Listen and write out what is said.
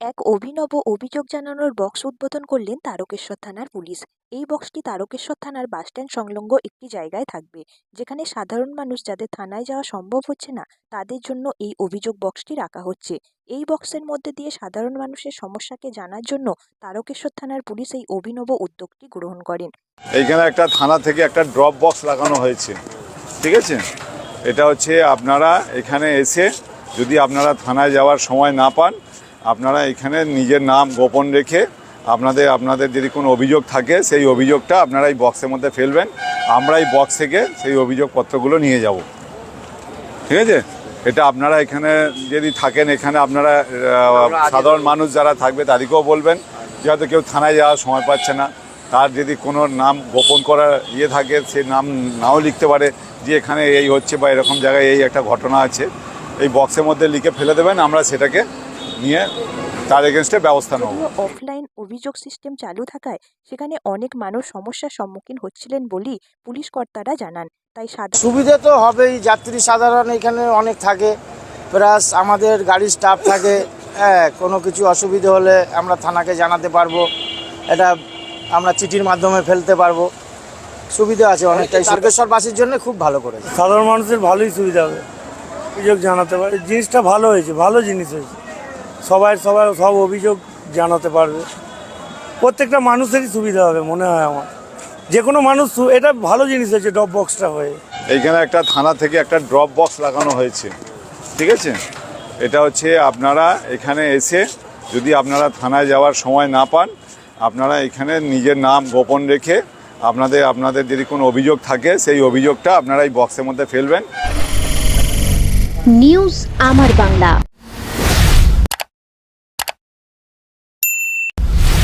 এক অভিনব অভিযোগ জানানোর বক্স উদ্বোধন করলেন তারকেশ্বর থানার পুলিশ। এই বক্সটি তারকেশ্বর থানার বাসস্ট্যান্ড সংলগ্ন একটি জায়গায় থাকবে, যেখানে সাধারণ মানুষ যাদের থানায় যাওয়া সম্ভব হচ্ছে না, তাদের জন্য এই অভিযোগ বক্সটি রাখা হচ্ছে। এই বক্সের মধ্যে দিয়ে সাধারণ মানুষের সমস্যাকে জানার জন্য তারকেশ্বর থানার পুলিশ এই অভিনব উদ্যোগটি গ্রহণ করেন। এইখানে একটা থানা থেকে একটা ড্রপ বক্স লাগানো হয়েছে, ঠিক আছে? এটা হচ্ছে আপনারা এখানে এসে যদি আপনারা থানায় যাওয়ার সময় না পান আপনারা এখানে নিজের নাম গোপন রেখে আপনাদের আপনাদের যদি কোনো অভিযোগ থাকে সেই অভিযোগটা আপনারা এই বক্সের মধ্যে ফেলবেন। আমরা এই বক্স থেকে সেই অভিযোগপত্রগুলো নিয়ে যাব। ঠিক আছে? এটা আপনারা এখানে যদি থাকেন এখানে আপনারা সাধারণ মানুষ যারা থাকবে তাদেরকেও বলবেন। যে হয়তো কেউ থানায় যাওয়ার সময় পাচ্ছে না। তার যদি কোনো নাম গোপন করার ইয়ে থাকে সে নাম নাও লিখতে পারে যে এখানে এই হচ্ছে বা এরকম জায়গায় এই একটা ঘটনা আছে। এই বক্সের মধ্যে লিখে ফেলে দেবেন আমরা সেটাকে নিয়ে তার এগেনস্টে ব্যবস্থা নেব। অফলাইন অভিযোগ সিস্টেম চালু থাকায় সেখানে অনেক মানুষ সমস্যার সম্মুখীন হচ্ছিলেন বলেই পুলিশ কর্তারা জানান। তাই সুবিধে তো হবেই যাত্রী সাধারণ এখানে অনেক থাকে প্লাস আমাদের গাড়ির স্টাফ থাকে হ্যাঁ কোনো কিছু অসুবিধে হলে আমরা থানাকে জানাতে পারব এটা আমরা চিঠির মাধ্যমে ফেলতে পারব। সুবিধা আছে অনেকটাই সরকারবাসীর জন্য খুব ভালো করেছে। সাধারণ মানুষের ভালোই সুবিধা হবে অভিযোগ জানাতে পারে। জিনিসটা ভালো হয়েছে ভালো জিনিস হয়েছে। সবাই সবাই সব অভিযোগ জানাতে পারবে। প্রত্যেকটা মানুষেরই সুবিধা হবে মনে হয় আমার। যে কোনো মানুষ এটা ভালো জিনিস হয়েছে ড্রপ বক্সটা হয়ে। এইখানে একটা থানা থেকে একটা ড্রপ বক্স লাগানো হয়েছে। ঠিক আছে? এটা হচ্ছে আপনারা এখানে এসে যদি আপনারা থানায় যাওয়ার সময় না পান আপনারা এখানে নিজের নাম গোপন রেখে আপনাদের আপনাদের যদি কোনো অভিযোগ থাকে সেই অভিযোগটা আপনারা এই বক্সের মধ্যে ফেলবেন। নিউজ আমার বাংলা।